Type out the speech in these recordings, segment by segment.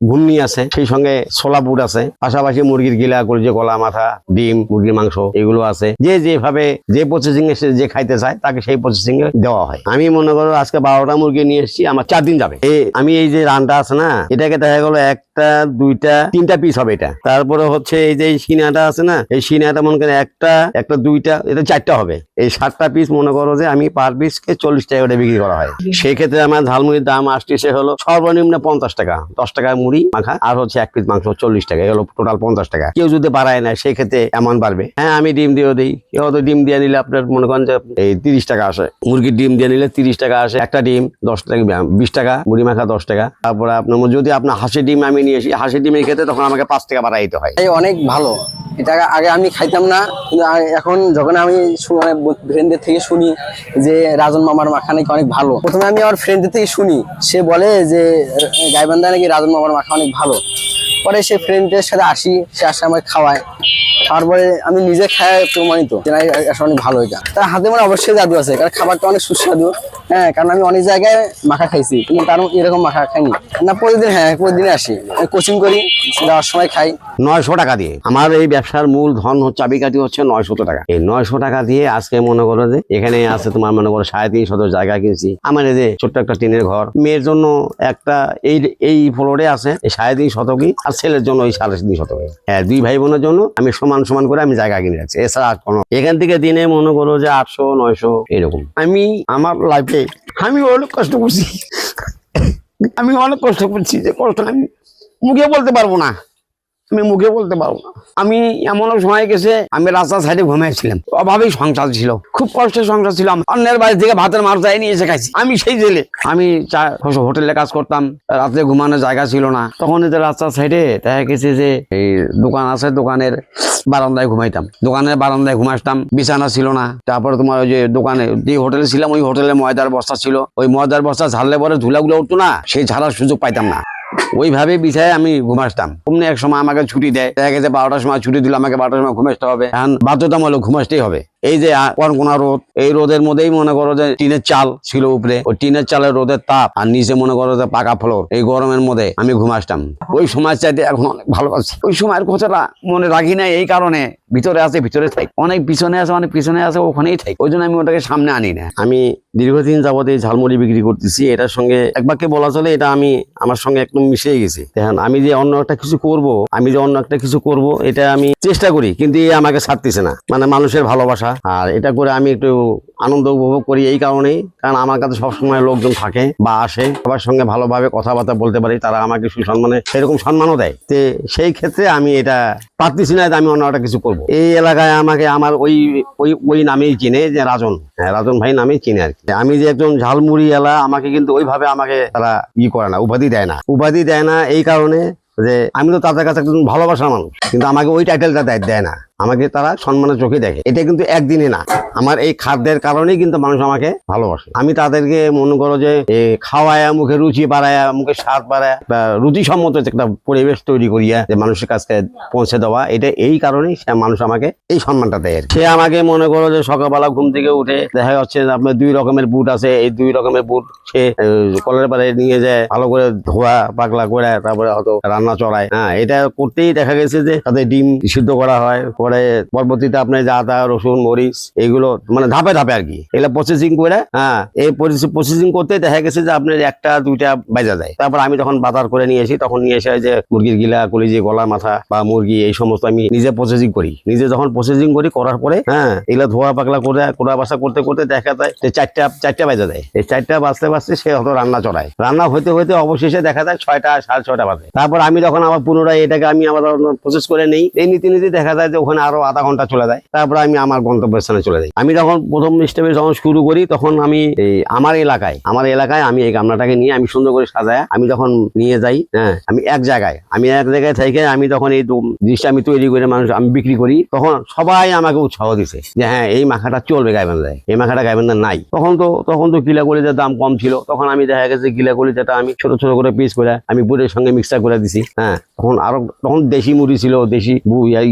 ঘুমনি আছে, সেই সঙ্গে ছোলা বুট আছে, পাশাপাশি মুরগির গিলা করে যে গলা মাথা, ডিম, মুরগির মাংস, এগুলো আছে। যে যেভাবে যে প্রসেসিং এ যে খাইতে চায়, তাকে সেই প্রসেসিং এ দেওয়া হয়। আমি মনে করো আজকে বারোটা মুরগি নিয়ে এসেছি, আমার চার দিন যাবে। আমি এই যে রানটা আছে না, এটাকে দেখা গেলো একটা দুইটা তিনটা পিস হবে এটা। তারপরে হচ্ছে এই যে সিনাটা আছে না এই সিনাটা মনে করেন একটা একটা দুইটা এটা চারটা হবে। এই সাতটা পিস মনে করো যে আমি পার পিসকে চল্লিশ টাকা করে বিক্রি করা হয়। সেই ক্ষেত্রে আমার ঝালমুড়ির দাম আসতেছে হলো সর্বনিম্ন পঞ্চাশ টাকা দশ টাকা মুড়ি মাখা আর হচ্ছে এক পিস মাংস চল্লিশ টাকা এগুলো টোটাল পঞ্চাশ টাকা। কেউ যদি বাড়ায় না সেই ক্ষেত্রে এমন বাড়বে। হ্যাঁ আমি ডিম দিয়েও দিই। কেউ হয়তো ডিম দিয়ে নিলে আপনার মনে করেন যে এই তিরিশ টাকা আসে। মুরগির ডিম দিয়ে নিলে তিরিশ টাকা আসে। একটা ডিম দশ টাকা বিশ টাকা মুড়ি মাখা দশ টাকা। তারপরে আপনার যদি আপনার হাঁসের ডিম আমি নিয়ে আসি হাঁসের ডিমের খেতে তখন আমাকে পাঁচ টাকা বাড়াই দিতে হয়। এই অনেক ভালো। এটা আগে আমি খাইতাম না, কিন্তু এখন যখন আমি শু- মানে ফ্রেন্ডদের থেকে শুনি যে রাজন মামার মাখা নাকি অনেক ভালো, প্রথমে আমি আমার ফ্রেন্ডদের থেকে শুনি। সে বলে যে গাইবান্ধা নাকি রাজন মামার মাখা অনেক ভালো? পরে সে ফ্রেন্ডের সাথে আসি, সে আসে আমাকে খাওয়ায়। তারপরে আমি নিজে খাই প্রমাণিত আসলে অনেক ভালো এটা। তার হাতে মানে অবশ্যই জাদু আছে, কারণ খাবারটা অনেক সুস্বাদু। হ্যাঁ কারণ আমি অনেক জায়গায় মাখা খাইছি, কিন্তু তার এরকম মাখা খাইনি। না, প্রতিদিন হ্যাঁ প্রতিদিন আসি। কোচিং করি, যাওয়ার সময় খাই। নয়শো টাকা দিয়ে। আমার এই ব্যবসার মূল ধন হচ্ছে, চাবিকাঠি হচ্ছে নয়শো টাকা। এই নয়শো টাকা দিয়ে আজকে মনে করো যে এখানে আছে তোমার মনে করো সাড়ে তিন শত জায়গা কিনছি। আমার এই যে ছোট্ট একটা টিনের ঘর, মেয়ের জন্য একটা এই এই ফ্লোরে আছে সাড়ে তিন শতকই আর ছেলের জন্য ওই সাড়ে দুই শত হ্যাঁ দুই ভাই বোনের জন্য আমি সমান সমান করে আমি জায়গা কিনে রাখছি। এছাড়া আর কোনো এখান থেকে দিনে মনে করো যে আটশো, নয়শো এরকম। আমি আমার লাইফে আমি অনেক কষ্ট করছি। আমি অনেক কষ্ট করছি যে কষ্ট আমি মুখে বলতে পারব না। আমি মুখে বলতে পারব না। আমি এমন সময় গেছে, আমি রাস্তার সাইডে ঘুমিয়েছিলাম অভাবেই সংসার ছিল। খুব কষ্টের সংসার ছিল। অন্যের বাড়ি থেকে ভাতের মার যাই নিয়ে এসে খাইছি। আমি সেই জেলে। আমি হোটেলে কাজ করতাম। রাতে ঘুমানোর জায়গা ছিল না। তখন যে রাস্তার সাইডে দেখা গেছে যে, এই দোকান আছে, দোকানের বারান্দায় ঘুমাইতাম। দোকানের বারান্দায় ঘুমাইতাম বিছানা ছিল না। তারপরে তোমার ওই যে দোকানে, যে হোটেলে ছিলাম, ওই হোটেলে ময়দার বস্তা ছিল। ওই ময়দার বস্তা ঝাড়লে পরে ধুলাগুলো উঠতো না, সেই ঝাড়ার সুযোগ পাইতাম না। ওইভাবে বিছায় আমি ঘুমাসতাম। অমনি এক সময় আমাকে ছুটি দেয়। দেখা গেছে বারোটার সময় ছুটি দিল, আমাকে বারোটার সময় ঘুমাসতে হবে। এখন বাধ্যতামূলক ঘুমাসতেই হবে। এই যে কনকনা রোদ, এই রোদের মধ্যেই মনে করো যে টিনের চাল ছিল উপরে, ওই টিনের চালের রোদের তাপ আর নিচে মনে করো যে পাকা ফ্লোর এই গরমের মধ্যে আমি ঘুমাসতাম ওই সময় চাইতে এখন অনেক ভালো আছি। ওই সময়ের কথাটা মনে রাখি না এই কারণে ভিতরে আছে, ভিতরে থাই অনেক পিছনে আছে, অনেক পিছনে আছে, ওখানেই থাই ওই জন্য আমি ওটাকে সামনে আনি না। আমি দীর্ঘদিন যাবত এই ঝালমুড়ি বিক্রি করতেছি, এটার সঙ্গে একবারকে বলা চলে, এটা আমি, আমার সঙ্গে একদম মিশে গেছে। দেখেন, আমি যে অন্য একটা কিছু করব, আমি যে অন্য একটা কিছু করব, এটা আমি চেষ্টা করি, কিন্তু আমাকে ছাড়তেছে না। মানে মানুষের ভালোবাসা আর এটা করে আমি একটু আনন্দ উপভোগ করি এই কারণেই। কারণ আমার কাছে সবসময় লোকজন থাকে বা আসে, সবার সঙ্গে ভালোভাবে কথাবার্তা বলতে পারি, তারা আমাকে সুসম্মানে সেরকম সম্মানও দেয়। তে সেই ক্ষেত্রে আমি এটা পারতেছি না আমি অন্য একটা কিছু করব। এই এলাকায় আমাকে আমার ওই ওই ওই নামেই চিনে যে রাজন। হ্যাঁ রাজন ভাই নামেই চিনে আর কি। আমি যে একজন ঝালমুড়ি এলা, আমাকে কিন্তু ওইভাবে আমাকে তারা ই করে না, উপাধি দেয় না। উপাধি দেয় না এই কারণে যে আমি তো তাদের কাছে একজন ভালোবাসার মানুষ, কিন্তু আমাকে ওই টাইটেলটা দেয় না। আমাকে তারা সম্মানের চোখে দেখে। এটা কিন্তু একদিনে না। আমার এই খাদ্যের কারণেই কিন্তু মানুষ আমাকে ভালোবাসে। আমি তাদেরকে মনে করো যে খাওয়ায়া, মুখে রুচি বাড়ায়া, মুখে স্বাদ বাড়ায়, বা রুচি সম্মত একটা পরিবেশ তৈরি করিয়া যে মানুষের কাছে পৌঁছে দেওয়া, এটা এই কারণেই মানুষ আমাকে এই সম্মানটা দেয় সে আমাকে মনে করো যে সকালবেলা ঘুম থেকে উঠে দেখা যাচ্ছে আপনার দুই রকমের বুট আছে, এই দুই রকমের বুট সে কলের পাড়ে নিয়ে যায়, ভালো করে ধোয়া পাকলা করে, তারপরে হয়তো রান্না চড়ায়। হ্যাঁ এটা করতেই দেখা গেছে যে তাদের ডিম সিদ্ধ করা হয়, পরে পরবর্তীতে আপনার যা তা রসুন, মরিচ, এগুলো মানে ধাপে ধাপে আর কি। এগুলো প্রসেসিং করে হ্যাঁ এই প্রসেসিং করতে দেখা গেছে যে আপনার একটা, দুইটা বাজা যায়। তারপর আমি যখন বাজার করে নিয়ে আসি, তখন নিয়ে এসে যে মুরগির গিলা কলিজি গলা মাথা বা মুরগি, এই সমস্ত আমি নিজে প্রসেসিং করি। নিজে যখন প্রসেসিং করি, করার পরে হ্যাঁ এগুলো ধোয়া পাকলা করে, কোড়া বাসা করতে করতে দেখা যায় যে চারটা চারটা বাজে যায়। এই চারটা বাজতে বাজতে সে হয়তো রান্না চড়ায়। রান্না হইতে হইতে অবশেষে দেখা যায় ছয়টা, সাড়ে ছয়টা বাজে। তারপর আমি যখন আবার পুনরায় এটাকে আমি আবার প্রসেস করে নেই, এই নীতি নীতি দেখা যায় যে ওখানে আরও আধা ঘণ্টা চলে যায়। তারপর আমি আমার গন্তব্যস্থানে চলে যাই। আমি যখন প্রথম স্টেপে যখন শুরু করি, তখন আমি আমার এলাকায় আমার এলাকায় আমি এই গামলাটাকে নিয়ে আমি সুন্দর করে সাজায়, আমি যখন নিয়ে যাই হ্যাঁ আমি এক জায়গায়, আমি এক জায়গায় থেকে আমি তখন এই জিনিসটা আমি তৈরি করে মানুষ, আমি বিক্রি করি, তখন সবাই আমাকে উৎসাহ দিছে যে হ্যাঁ এই মাখাটা চলবে গাইবান্ধায় এই মাখাটা গাইবান্ধায় নাই। তখন তো তখন তো কিলা কলিজার দাম কম ছিল, তখন আমি দেখা গেছে কিলা কলিজাটা আমি ছোট ছোট করে পিস করে আমি বুটের সঙ্গে মিক্সার করে দিছি হ্যাঁ। তখন আরও, তখন দেশি মুড়ি ছিল, দেশি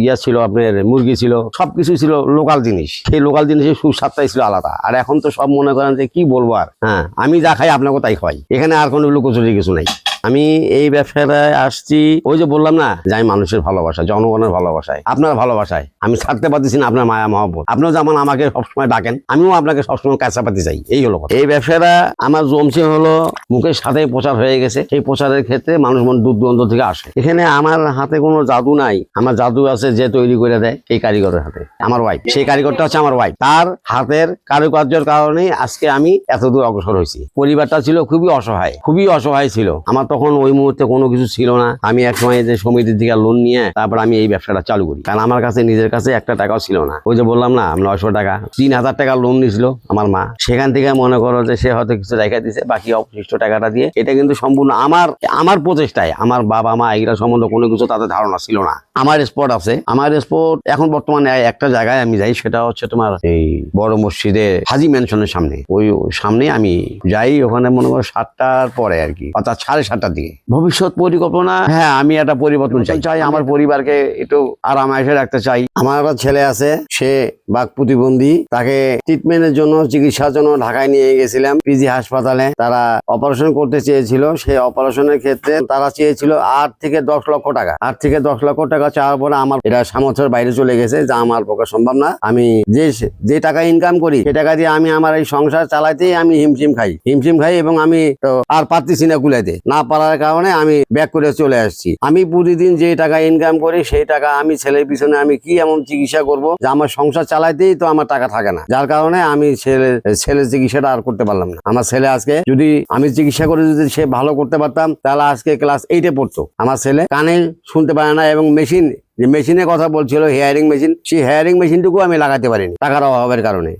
ইয়া ছিল আপনার মুরগি ছিল, সবকিছু ছিল লোকাল জিনিস। সেই লোকাল জিনিসের সুস্বাদটাই ছিল আলাদা। আর এখন তো সব মনে করেন যে কি বলব আর? হ্যাঁ আমি যা খাই আপনাকেও তাই খাই এখানে আর কোনো লুকোচুরি কিছু নাই। আমি এই ব্যবসাটায় আসছি, ওই যে বললাম না, যে আমি মানুষের ভালোবাসা জনগণের ভালোবাসায়। আপনার ভালোবাসায়। আমি ছাড়তে পারতেছি না আপনার মায়া মহব্বত। আপনিও যেমন আমাকে সবসময় ডাকেন, আমিও আপনাকে সবসময় কাছাপাতি চাই। এই হলো এই ব্যবসাটা আমার জমছে হলো, মুখের সাথে প্রচার হয়ে গেছে। সেই প্রচারের ক্ষেত্রে মানুষ মন দূর দূরান্ত থেকে আসে। এখানে আমার হাতে কোনো জাদু নাই। আমার জাদু আছে যে তৈরি করে দেয় এই কারিগরের হাতে। আমার ওয়াইফ সেই কারিগরটা হচ্ছে আমার ওয়াইফ তার হাতের কারুকার্যের কারণে আজকে আমি এত দূর অগ্রসর হয়েছি। পরিবারটা ছিল খুবই অসহায়। খুবই অসহায় ছিল। আমার তখন ওই মুহূর্তে কোনো কিছু ছিল না। আমি এক সময় যে সমিতির থেকে লোন নিয়ে তারপর আমি এই ব্যবসাটা চালু করি। কারণ আমার কাছে নিজের কাছে একটা টাকাও ছিল না। ওই যে বললাম না, নয়শো টাকা, তিন হাজার টাকা লোন নিয়েছিল আমার মা। সেখান থেকে মনে করো যে সে হয়তো কিছু রেখে দিছে বাকি অবশিষ্ট টাকাটা দিয়ে। এটা কিন্তু সম্পূর্ণ আমার আমার প্রচেষ্টায়। আমার বাবা মা এগুলা সম্বন্ধে কোনো কিছু তাদের ধারণা ছিল না। আমার স্পট আছে। আমার স্পট এখন বর্তমানে একটা জায়গায় আমি যাই, সেটা হচ্ছে তোমার এই বড় মসজিদে হাজি ম্যানশনের সামনে। ওই সামনে আমি যাই, ওখানে মনে করো সাতটার পরে আর কি, অর্থাৎ সাড়ে সাতটার দিকে ভবিষ্যৎ পরিকল্পনা? হ্যাঁ আমি একটা পরিবর্তন চাই। চাই আমার পরিবারকে একটু আরাম আয়সে রাখতে চাই। আমার একটা ছেলে আছে সে বাক প্রতিবন্ধী। তাকে ট্রিটমেন্টের জন্য চিকিৎসার জন্য ঢাকায় নিয়ে গেছিলাম পিজি হাসপাতালে। তারা অপারেশন করতে চেয়েছিল সেই অপারেশনের ক্ষেত্রে তারা চেয়েছিল আট থেকে দশ লক্ষ টাকা। আট থেকে দশ লক্ষ টাকা চাওয়ার পরে আমার এটা সামর্থ্যের বাইরে চলে গেছে যা আমার পক্ষে সম্ভব না। আমি যে যে টাকা ইনকাম করি সে টাকা দিয়ে আমি আমার এই সংসার চালাইতেই আমি হিমশিম খাই। হিমশিম খাই এবং আমি তো আর পারতেছি না কুলাইতে। না পারার কারণে আমি ব্যাক করে চলে আসছি। আমি প্রতিদিন যে টাকা ইনকাম করি, সেই টাকা আমি ছেলের পিছনে আমি কি এমন চিকিৎসা করব যে আমার সংসার চালাইতেই তো আমার টাকা থাকে না। যার কারণে আমি ছেলে, ছেলের চিকিৎসাটা আর করতে পারলাম না। আমার ছেলে আজকে যদি আমি চিকিৎসা করে যদি সে ভালো করতে পারতাম, তাহলে আজকে ক্লাস এইটে পড়তো। আমার ছেলে কানে শুনতে পারে না এবং মেশিন যে মেশিনের কথা বলছিল হেয়ারিং মেশিন সেই হেয়ারিং মেশিনটুকু আমি লাগাতে পারিনি, টাকার অভাবের কারণে।